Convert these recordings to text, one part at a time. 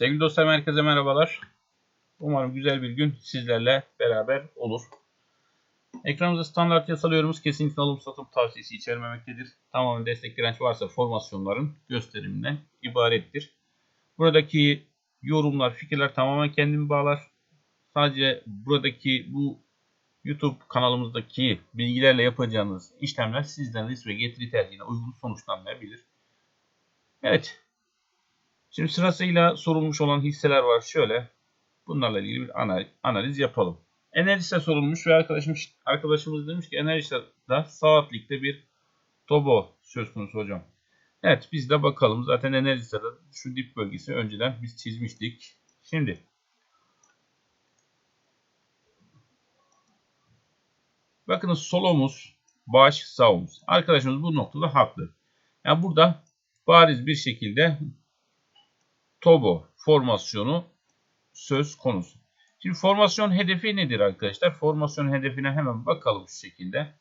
Sevgili dostlar herkese merhabalar. Umarım güzel bir gün sizlerle beraber olur. Ekranımızda standart yasal yorumumuz kesinlikle alım satım tavsiyesi içermemektedir. Tamamen destek direnç varsa formasyonların gösteriminden ibarettir. Buradaki yorumlar, fikirler tamamen kendimi bağlar. Sadece buradaki bu YouTube kanalımızdaki bilgilerle yapacağınız işlemler sizden risk ve getiri tercihine uygun sonuçlanmayabilir. Evet. Şimdi sırasıyla sorulmuş olan hisseler var. Şöyle bunlarla ilgili bir analiz yapalım. Enerjis'e sorulmuş ve arkadaşımız, arkadaşımız demiş ki Enerjis'de saatlikte bir tobo söz konusu hocam. Evet biz de bakalım. Zaten Enerjis'de şu dip bölgesi önceden biz çizmiştik. Şimdi bakınız solomuz, baş, sağımız. Arkadaşımız bu noktada haklı. Yani burada bariz bir şekilde Tobo formasyonu söz konusu. Şimdi formasyon hedefi nedir arkadaşlar? Formasyon hedefine hemen bakalım şu şekilde.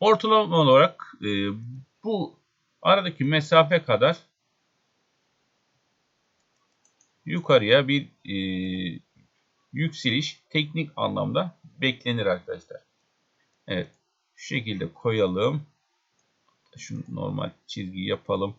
Ortalama olarak e, bu aradaki mesafe kadar yukarıya bir e, yükseliş teknik anlamda beklenir arkadaşlar. Evet. Şu şekilde koyalım. Şu normal çizgi yapalım.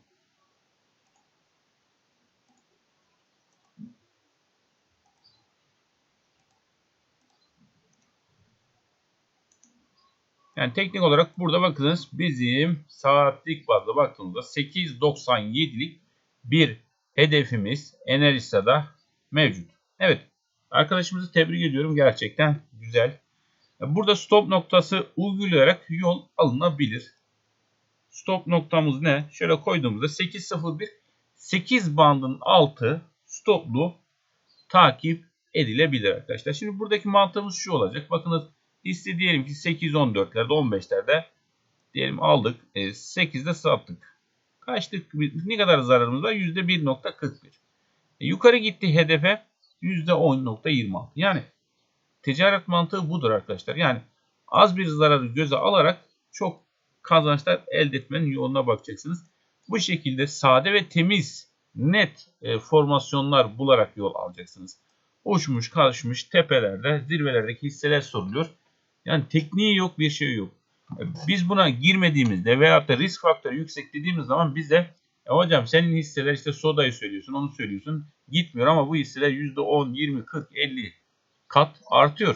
Yani teknik olarak burada bakınız bizim saatlik bazda baktığımızda 8.97'lik bir hedefimiz Enerjisa'da mevcut. Evet arkadaşımızı tebrik ediyorum gerçekten güzel. Burada stop noktası uygulayarak yol alınabilir. Stop noktamız ne? Şöyle koyduğumuzda 8.01 8 bandın altı stoplu takip edilebilir arkadaşlar. Şimdi buradaki mantığımız şu olacak. Bakınız hisse diyelim ki 8.14'lerde 15'lerde diyelim aldık. E, 8'de sattık. Kaçtık? Ne kadar zararımız var? %1.41. E, yukarı gitti hedefe %10.26. Yani ticaret mantığı budur arkadaşlar. Yani az bir zararı göze alarak çok kazançlar elde etmenin yoluna bakacaksınız. Bu şekilde sade ve temiz, net e, formasyonlar bularak yol alacaksınız. Uçmuş, kalkmış tepelerde, zirvelerdeki hisseler soruluyor. Yani tekniği yok, bir şey yok. E, biz buna girmediğimizde veyahut da risk faktörü yüksek dediğimiz zaman bize e hocam senin hisseler işte sodayı söylüyorsun, onu söylüyorsun. Gitmiyor ama bu hisseler %10, 20, 40, 50 kat artıyor.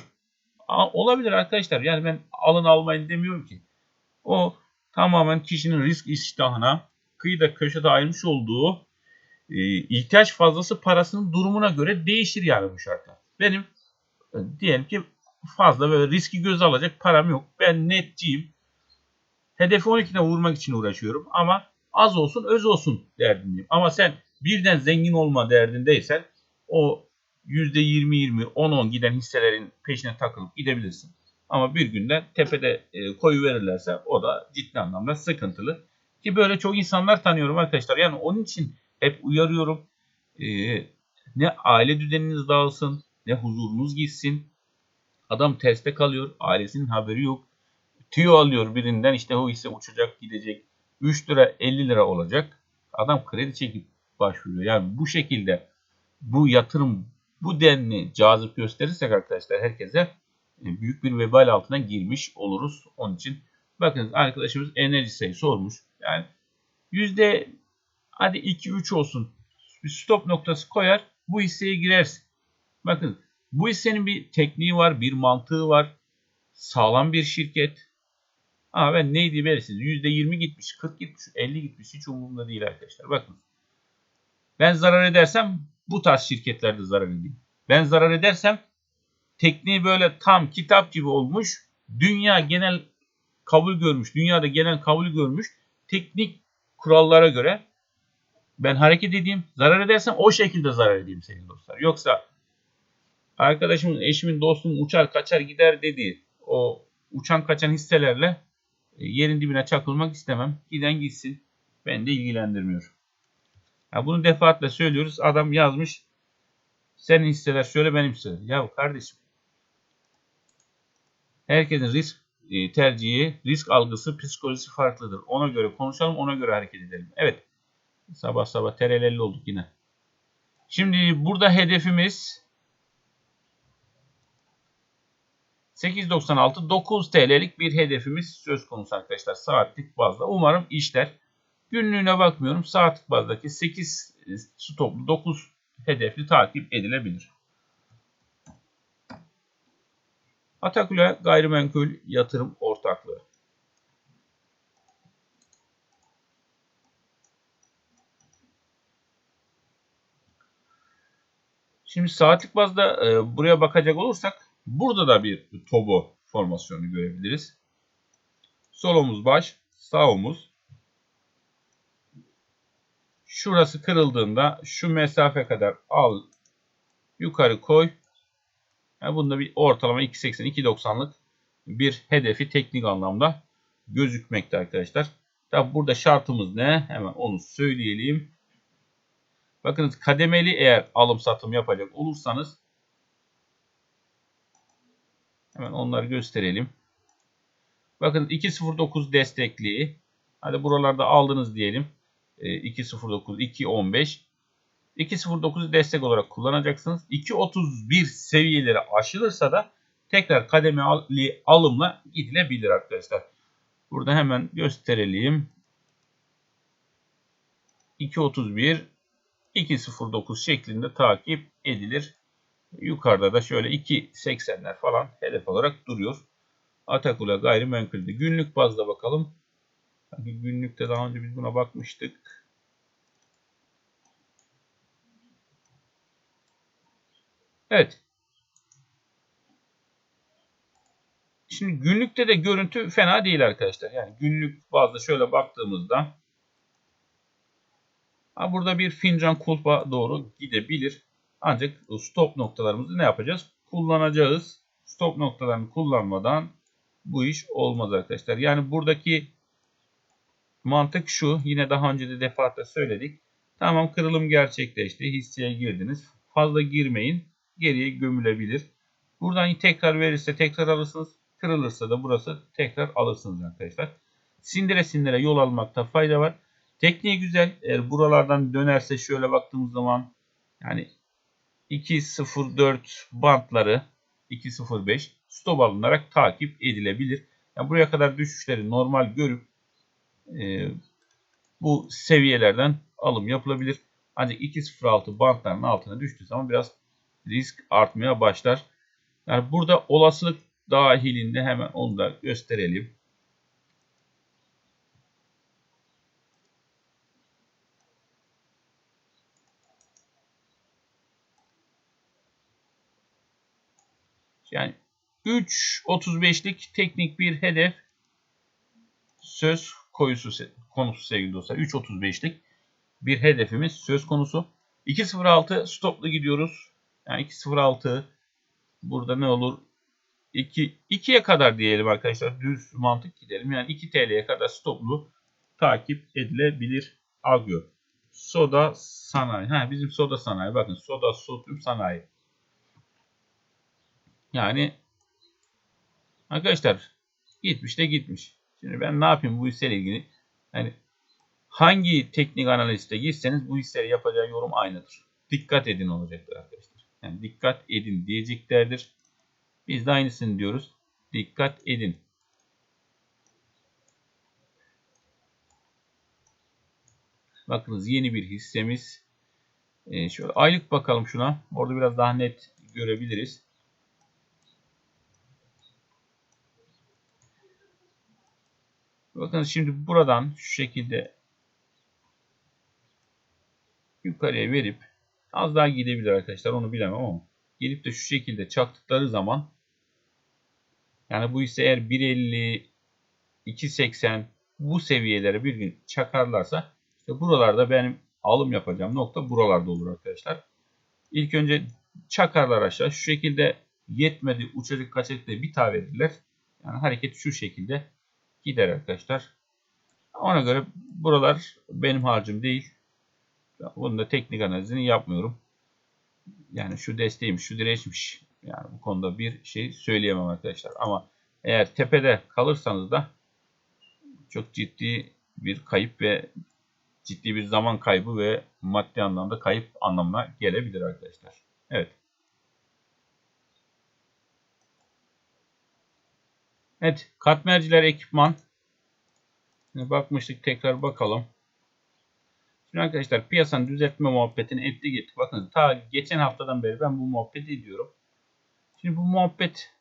Aa, olabilir arkadaşlar. Yani ben alın almayın demiyorum ki. O tamamen kişinin risk iştahına kıyıda köşede ayırmış olduğu e, ihtiyaç fazlası parasının durumuna göre değişir yani bu şartlar. Benim e, diyelim ki fazla böyle riski göz alacak param yok. Ben netciyim. Hedefi 12'ne vurmak için uğraşıyorum ama az olsun öz olsun derdindeyim. Ama sen birden zengin olma derdindeysen o %20-20, 10-10 giden hisselerin peşine takılıp gidebilirsin. Ama bir günde tepede e, koyu verirlerse o da ciddi anlamda sıkıntılı. Ki böyle çok insanlar tanıyorum arkadaşlar. Yani onun için hep uyarıyorum. E, ne aile düzeniniz dağılsın, ne huzurunuz gitsin. Adam terste kalıyor, ailesinin haberi yok. Tüyo alıyor birinden işte o hisse uçacak gidecek. 3 lira 50 lira olacak. Adam kredi çekip başvuruyor. Yani bu şekilde bu yatırım bu denli cazip gösterirsek arkadaşlar herkese büyük bir vebal altına girmiş oluruz. Onun için bakın arkadaşımız enerji sayı sormuş. Yani yüzde hadi 2-3 olsun bir stop noktası koyar bu hisseye girersin. Bakın bu hissenin bir tekniği var, bir mantığı var. Sağlam bir şirket. Ama ben neydi verirsiniz? %20 gitmiş, 40 gitmiş, 50 gitmiş. Hiç umurumda değil arkadaşlar. Bakın. Ben zarar edersem bu tarz şirketlerde zarar edeyim. Ben zarar edersem tekniği böyle tam kitap gibi olmuş. Dünya genel kabul görmüş. Dünyada genel kabul görmüş. Teknik kurallara göre ben hareket edeyim. Zarar edersem o şekilde zarar edeyim senin dostlar. Yoksa arkadaşımın, eşimin, dostumun uçar kaçar gider dediği o uçan kaçan hisselerle e, yerin dibine çakılmak istemem. Giden gitsin. Beni de ilgilendirmiyor. Ya bunu defaatle söylüyoruz. Adam yazmış. Senin hisseler şöyle benim hisseler. Ya kardeşim Herkesin risk e, tercihi, risk algısı, psikolojisi farklıdır. Ona göre konuşalım, ona göre hareket edelim. Evet. Sabah sabah terelelli olduk yine. Şimdi burada hedefimiz 8.96 9 TL'lik bir hedefimiz söz konusu arkadaşlar saatlik bazda. Umarım işler. Günlüğüne bakmıyorum. Saatlik bazdaki 8 stoplu 9 hedefli takip edilebilir. Atakule Gayrimenkul Yatırım Ortaklığı. Şimdi saatlik bazda e, buraya bakacak olursak burada da bir tobo formasyonu görebiliriz. Sol omuz baş, sağ omuz. Şurası kırıldığında şu mesafe kadar al, yukarı koy. Yani bunda bir ortalama 2.80-2.90'lık bir hedefi teknik anlamda gözükmekte arkadaşlar. Tabi burada şartımız ne? Hemen onu söyleyelim. Bakınız kademeli eğer alım satım yapacak olursanız hemen onları gösterelim. Bakın 2.09 destekli. Hadi buralarda aldınız diyelim. 2.09, 2.15. 2.09'u destek olarak kullanacaksınız. 2.31 seviyeleri aşılırsa da tekrar kademeli alımla gidilebilir arkadaşlar. Burada hemen gösterelim. 2.31 2.09 şeklinde takip edilir. Yukarıda da şöyle 2.80'ler falan hedef olarak duruyor. Atakula gayrimenkulde günlük bazda bakalım. Sanki günlükte daha önce biz buna bakmıştık. Evet. Şimdi günlükte de görüntü fena değil arkadaşlar. Yani günlük bazda şöyle baktığımızda burada bir fincan kulpa doğru gidebilir. Ancak stop noktalarımızı ne yapacağız? Kullanacağız. Stop noktalarını kullanmadan bu iş olmaz arkadaşlar. Yani buradaki mantık şu. Yine daha önce de defaatle söyledik. Tamam kırılım gerçekleşti. Hisseye girdiniz. Fazla girmeyin. Geriye gömülebilir. Buradan tekrar verirse tekrar alırsınız. Kırılırsa da burası tekrar alırsınız arkadaşlar. Sindire sindire yol almakta fayda var. Tekniği güzel. Eğer buralardan dönerse şöyle baktığımız zaman yani 2.04 bantları 2.05 stop alınarak takip edilebilir. Yani buraya kadar düşüşleri normal görüp e, bu seviyelerden alım yapılabilir. Ancak 2.06 bantların altına düştüğü zaman biraz risk artmaya başlar. Yani burada olasılık dahilinde hemen onu da gösterelim. Yani 3.35'lik teknik bir hedef söz koyusu konusu sevgili dostlar. 3.35'lik bir hedefimiz söz konusu. 2.06 stoplu gidiyoruz. Yani 2.06 burada ne olur? 2 2'ye kadar diyelim arkadaşlar. Düz mantık gidelim. Yani 2 TL'ye kadar stoplu takip edilebilir Agio. Soda sanayi. Ha bizim soda sanayi. Bakın soda sodyum sanayi. Yani arkadaşlar gitmiş de gitmiş. Şimdi ben ne yapayım bu hisseyle ilgili? Yani hangi teknik analiste gitseniz bu hisseleri yapacağı yorum aynıdır. Dikkat edin olacaktır arkadaşlar. Yani dikkat edin diyeceklerdir. Biz de aynısını diyoruz. Dikkat edin. Bakınız yeni bir hissemiz. Ee, şöyle aylık bakalım şuna. Orada biraz daha net görebiliriz. Bakın şimdi buradan şu şekilde yukarıya verip az daha gidebilir arkadaşlar onu bilemem ama gelip de şu şekilde çaktıkları zaman yani bu ise eğer 1.50 2.80 bu seviyelere bir gün çakarlarsa işte buralarda benim alım yapacağım nokta buralarda olur arkadaşlar. İlk önce çakarlar aşağı şu şekilde yetmedi uçacak kaçacak diye bir tane verirler. Yani hareket şu şekilde gider arkadaşlar. Ona göre buralar benim harcım değil. Bunun da teknik analizini yapmıyorum. Yani şu desteğim, şu dirençmiş. Yani bu konuda bir şey söyleyemem arkadaşlar. Ama Eğer tepede kalırsanız da çok ciddi bir kayıp ve ciddi bir zaman kaybı ve maddi anlamda kayıp anlamına gelebilir arkadaşlar. Evet. Evet. Katmerciler ekipman. Bakmıştık tekrar bakalım. Şimdi arkadaşlar piyasanın düzeltme muhabbetini ettik ettik. Bakın ta geçen haftadan beri ben bu muhabbeti ediyorum. Şimdi bu muhabbet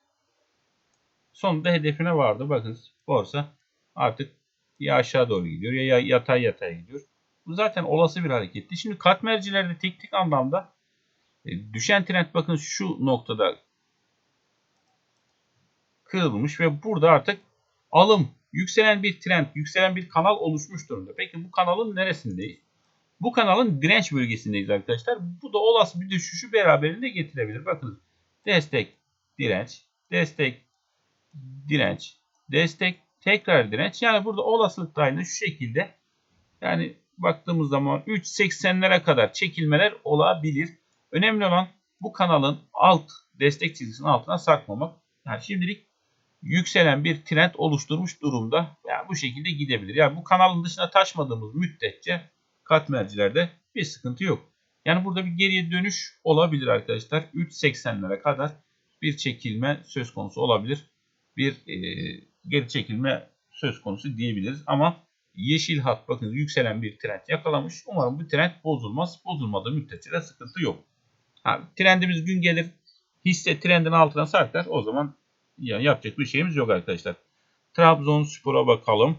sonunda hedefine vardı. Bakın borsa artık ya aşağı doğru gidiyor ya yatay yatay gidiyor. Bu zaten olası bir hareketti. Şimdi katmercilerde teknik anlamda e, düşen trend bakın şu noktada kırılmış ve burada artık alım yükselen bir trend, yükselen bir kanal oluşmuş durumda. Peki bu kanalın neresindeyiz? Bu kanalın direnç bölgesindeyiz arkadaşlar. Bu da olası bir düşüşü beraberinde getirebilir. Bakın destek, direnç, destek, direnç, destek, tekrar direnç. Yani burada olasılık dahilinde şu şekilde yani baktığımız zaman 3.80'lere kadar çekilmeler olabilir. Önemli olan bu kanalın alt destek çizgisinin altına sarkmamak. Yani şimdilik yükselen bir trend oluşturmuş durumda. Yani bu şekilde gidebilir. Yani bu kanalın dışına taşmadığımız müddetçe katmercilerde bir sıkıntı yok. Yani burada bir geriye dönüş olabilir arkadaşlar. 3.80'lere kadar bir çekilme söz konusu olabilir. Bir e, geri çekilme söz konusu diyebiliriz. Ama yeşil hat bakın yükselen bir trend yakalamış. Umarım bu trend bozulmaz. Bozulmadığı müddetçe de sıkıntı yok. Ha, trendimiz gün gelir hisse trendin altına sarkar. O zaman yani yapacak bir şeyimiz yok arkadaşlar. Trabzonspor'a bakalım.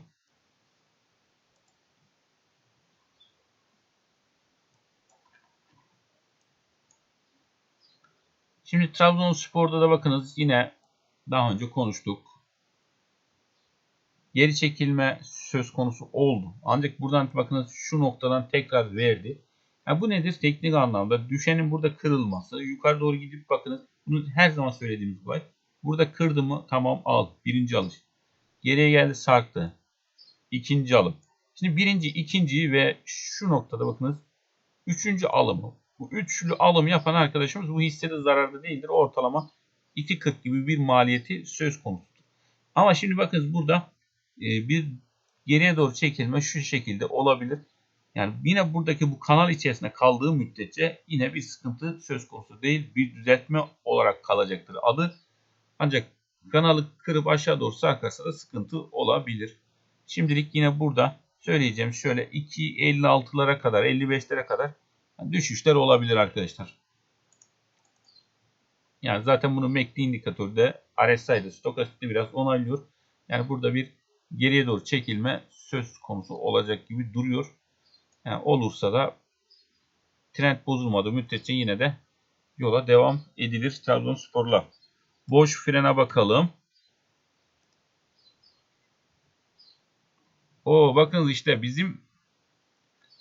Şimdi Trabzonspor'da da bakınız yine daha önce konuştuk. Geri çekilme söz konusu oldu. Ancak buradan bakınız şu noktadan tekrar verdi. Yani bu nedir? Teknik anlamda düşenin burada kırılması. Yukarı doğru gidip bakınız. Bunu her zaman söylediğimiz olay. Burada kırdı mı tamam al. Birinci alış. Geriye geldi sarktı. İkinci alım. Şimdi birinci, ikinciyi ve şu noktada bakınız. Üçüncü alımı. Bu üçlü alım yapan arkadaşımız bu hissede zararlı değildir. Ortalama 2.40 gibi bir maliyeti söz konusudur. Ama şimdi bakınız burada e, bir geriye doğru çekilme şu şekilde olabilir. Yani yine buradaki bu kanal içerisinde kaldığı müddetçe yine bir sıkıntı söz konusu değil. Bir düzeltme olarak kalacaktır adı. Ancak kanalı kırıp aşağı doğru sarkarsa da sıkıntı olabilir. Şimdilik yine burada söyleyeceğim şöyle 2.56'lara kadar 55'lere kadar düşüşler olabilir arkadaşlar. Yani zaten bunu MACD indikatörü de RSI'de stokastikte biraz onaylıyor. Yani burada bir geriye doğru çekilme söz konusu olacak gibi duruyor. Yani olursa da trend bozulmadığı müddetçe yine de yola devam edilir Trabzonspor'la. Boş frene bakalım. O bakınız işte bizim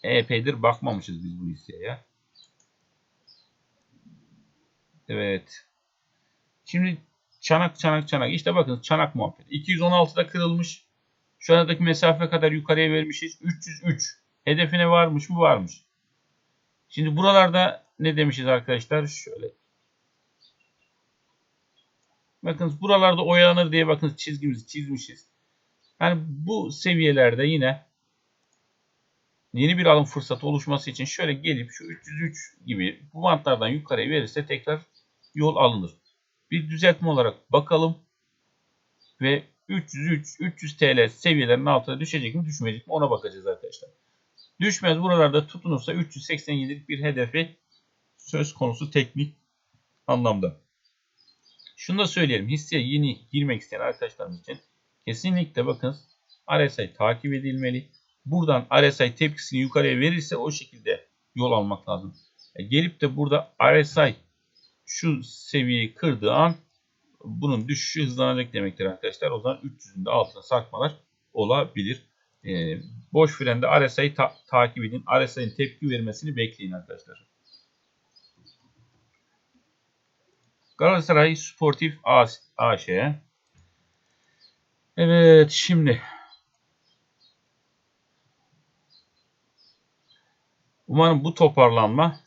epeydir bakmamışız biz bu hisseye. Evet. Şimdi çanak çanak çanak. İşte bakın çanak muhabbet. 216'da kırılmış. Şu aradaki mesafe kadar yukarıya vermişiz. 303. Hedefine varmış mı? Varmış. Şimdi buralarda ne demişiz arkadaşlar? Şöyle. Bakın buralarda oyalanır diye bakın çizgimizi çizmişiz. Yani bu seviyelerde yine yeni bir alım fırsatı oluşması için şöyle gelip şu 303 gibi bu bantlardan yukarıya verirse tekrar yol alınır. Bir düzeltme olarak bakalım ve 303 300 TL seviyelerinin altına düşecek mi düşmeyecek mi ona bakacağız arkadaşlar. Düşmez buralarda tutunursa 387'lik bir hedefi söz konusu teknik anlamda. Şunu da söyleyelim. Hisseye yeni girmek isteyen arkadaşlarımız için kesinlikle bakın RSI takip edilmeli. Buradan RSI tepkisini yukarıya verirse o şekilde yol almak lazım. E gelip de burada RSI şu seviyeyi kırdığı an bunun düşüşü hızlanacak demektir arkadaşlar. O zaman 300'ün de altına sarkmalar olabilir. E, boş frende RSI'yi ta takip edin. RSI'nin tepki vermesini bekleyin arkadaşlar. Galatasaray Sportif AŞ. Evet şimdi Umarım bu toparlanma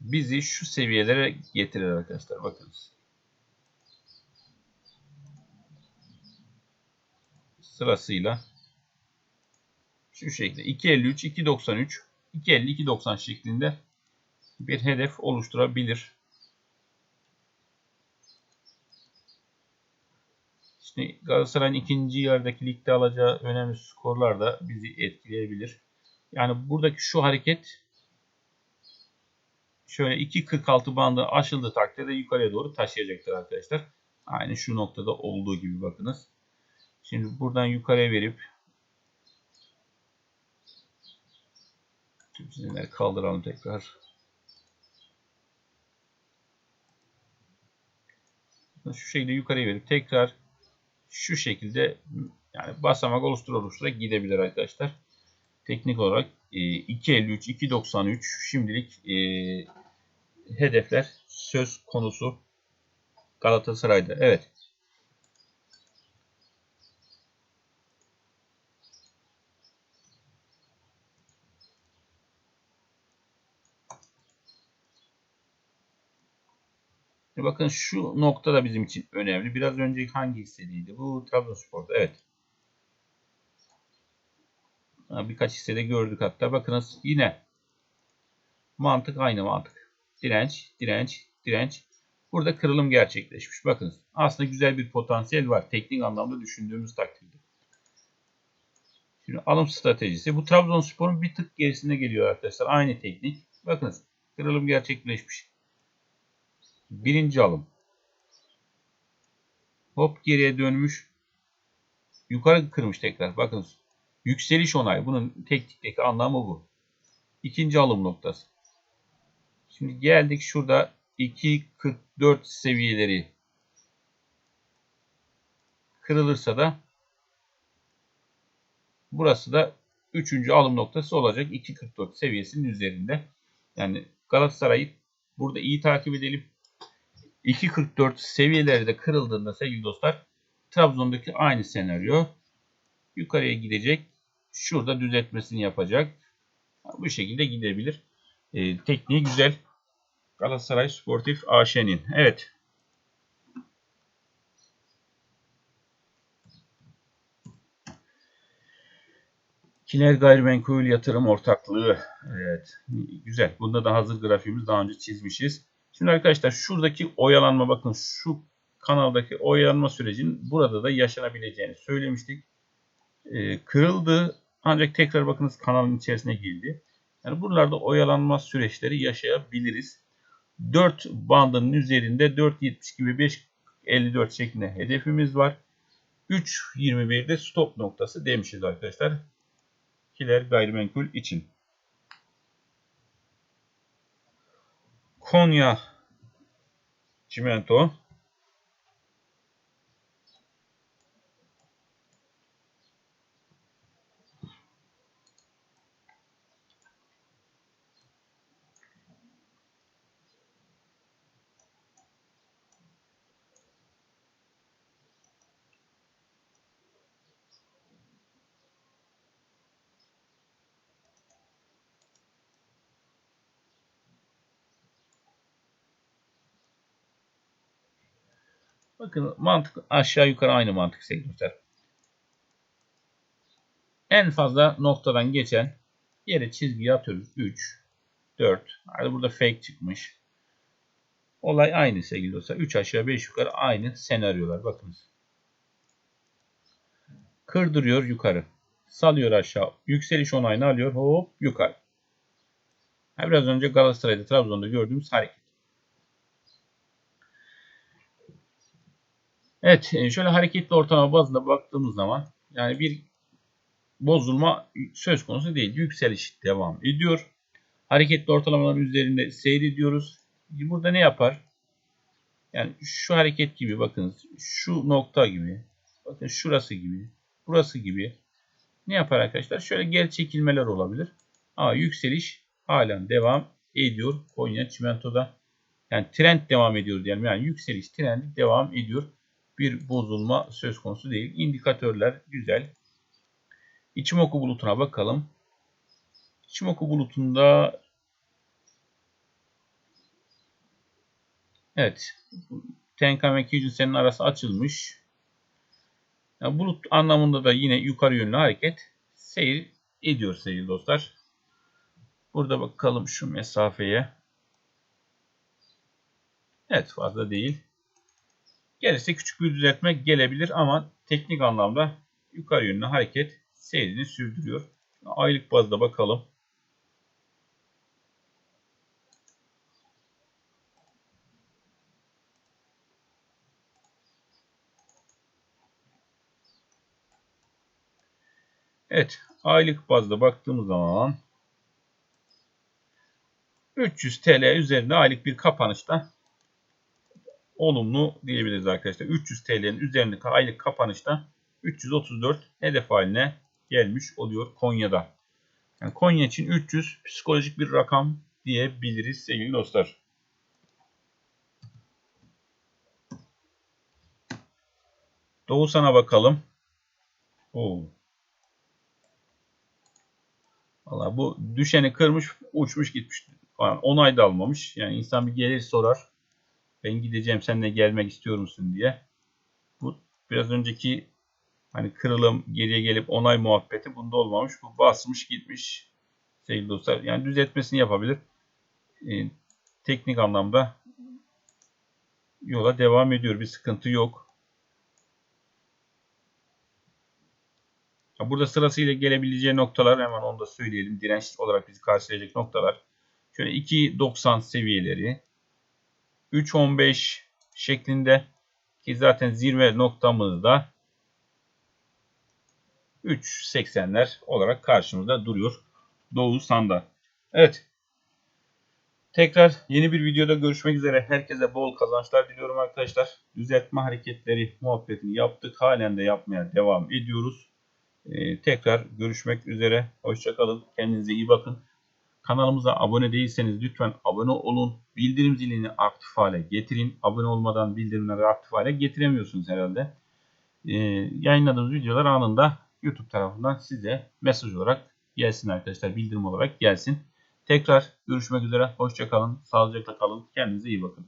bizi şu seviyelere getirir arkadaşlar. Bakınız. Sırasıyla şu şekilde 2.53, 2.93, 2.50, 2.90 şeklinde bir hedef oluşturabilir. Şimdi Galatasaray'ın ikinci yarıdaki ligde alacağı önemli skorlar da bizi etkileyebilir. Yani buradaki şu hareket şöyle 2.46 bandı aşıldığı takdirde yukarıya doğru taşıyacaktır arkadaşlar. Aynı şu noktada olduğu gibi bakınız. Şimdi buradan yukarıya verip tüm çizimleri kaldıralım tekrar. Şu şekilde yukarıya verip tekrar şu şekilde yani basamak oluştura oluştura gidebilir arkadaşlar. Teknik olarak 2.53, e, 2.93 şimdilik e, hedefler söz konusu Galatasaray'da. Evet. Bakın şu nokta da bizim için önemli. Biraz önce hangi hissediydi? Bu Trabzonspor'da. Evet. Birkaç hissede gördük hatta. Bakınız yine mantık aynı mantık. Direnç, direnç, direnç. Burada kırılım gerçekleşmiş. Bakınız aslında güzel bir potansiyel var. Teknik anlamda düşündüğümüz takdirde. Şimdi alım stratejisi. Bu Trabzonspor'un bir tık gerisinde geliyor arkadaşlar. Aynı teknik. Bakınız kırılım gerçekleşmiş. Birinci alım. Hop geriye dönmüş. Yukarı kırmış tekrar. Bakınız. Yükseliş onay. Bunun teknikteki anlamı bu. İkinci alım noktası. Şimdi geldik şurada 2.44 seviyeleri kırılırsa da burası da üçüncü alım noktası olacak. 2.44 seviyesinin üzerinde. Yani Galatasaray'ı burada iyi takip edelim. 2.44 seviyeleri de kırıldığında sevgili dostlar Trabzon'daki aynı senaryo yukarıya gidecek. Şurada düzeltmesini yapacak. Bu şekilde gidebilir. E, tekniği güzel. Galatasaray Sportif AŞ'nin. Evet. Kiler Gayrimenkul Yatırım Ortaklığı. Evet. Güzel. Bunda da hazır grafiğimiz daha önce çizmişiz. Şimdi arkadaşlar şuradaki oyalanma bakın şu kanaldaki oyalanma sürecinin burada da yaşanabileceğini söylemiştik. Ee, kırıldı ancak tekrar bakınız kanalın içerisine girdi. Yani buralarda oyalanma süreçleri yaşayabiliriz. 4 bandının üzerinde 4.70 gibi 5.54 şeklinde hedefimiz var. 3.21'de stop noktası demişiz arkadaşlar. Kiler gayrimenkul için. Konya Çimento Bakın mantık aşağı yukarı aynı mantık sevgili En fazla noktadan geçen yere çizgi atıyoruz. 3, 4. Hadi burada fake çıkmış. Olay aynı sevgili dostlar. 3 aşağı 5 yukarı aynı senaryolar. Bakınız. Kırdırıyor yukarı. Salıyor aşağı. Yükseliş onayını alıyor. Hop yukarı. Biraz önce Galatasaray'da Trabzon'da gördüğümüz hareket. Evet e, şöyle hareketli ortalama bazında baktığımız zaman yani bir bozulma söz konusu değil. Yükseliş devam ediyor. Hareketli ortalamaların üzerinde seyrediyoruz. Burada ne yapar? Yani şu hareket gibi bakınız. Şu nokta gibi. Bakın şurası gibi. Burası gibi. Ne yapar arkadaşlar? Şöyle geri çekilmeler olabilir. Ama yükseliş halen devam ediyor. Konya Çimento'da. Yani trend devam ediyor diyelim. Yani yükseliş trendi devam ediyor bir bozulma söz konusu değil. İndikatörler güzel. İçimoku bulutuna bakalım. İçimoku bulutunda evet Tenkan ve Kijun senin arası açılmış. Yani bulut anlamında da yine yukarı yönlü hareket seyir ediyor sevgili dostlar. Burada bakalım şu mesafeye. Evet fazla değil. Gelirse küçük bir düzeltme gelebilir ama teknik anlamda yukarı yönlü hareket seyrini sürdürüyor. Aylık bazda bakalım. Evet, aylık bazda baktığımız zaman 300 TL üzerinde aylık bir kapanışta olumlu diyebiliriz arkadaşlar. 300 TL'nin üzerindeki aylık kapanışta 334 hedef haline gelmiş oluyor Konya'da. Yani Konya için 300 psikolojik bir rakam diyebiliriz sevgili dostlar. Doğusan'a bakalım. Oo. Valla bu düşeni kırmış, uçmuş gitmiş. Falan. Onay da almamış. Yani insan bir gelir sorar. Ben gideceğim sen de gelmek istiyor musun diye. Bu biraz önceki hani kırılım geriye gelip onay muhabbeti bunda olmamış. Bu basmış gitmiş sevgili dostlar. Yani düzeltmesini yapabilir. Ee, teknik anlamda yola devam ediyor. Bir sıkıntı yok. Burada sırasıyla gelebileceği noktalar hemen onu da söyleyelim. Direnç olarak bizi karşılayacak noktalar. Şöyle 2.90 seviyeleri. 3.15 şeklinde ki zaten zirve noktamızda 3.80'ler olarak karşımızda duruyor. Doğu Sanda. Evet. Tekrar yeni bir videoda görüşmek üzere. Herkese bol kazançlar diliyorum arkadaşlar. Düzeltme hareketleri muhabbetini yaptık. Halen de yapmaya devam ediyoruz. Ee, tekrar görüşmek üzere. Hoşçakalın. Kendinize iyi bakın. Kanalımıza abone değilseniz lütfen abone olun. Bildirim zilini aktif hale getirin. Abone olmadan bildirimleri aktif hale getiremiyorsunuz herhalde. Ee, yayınladığımız videolar anında YouTube tarafından size mesaj olarak gelsin arkadaşlar. Bildirim olarak gelsin. Tekrar görüşmek üzere. Hoşçakalın. Sağlıcakla kalın. Kendinize iyi bakın.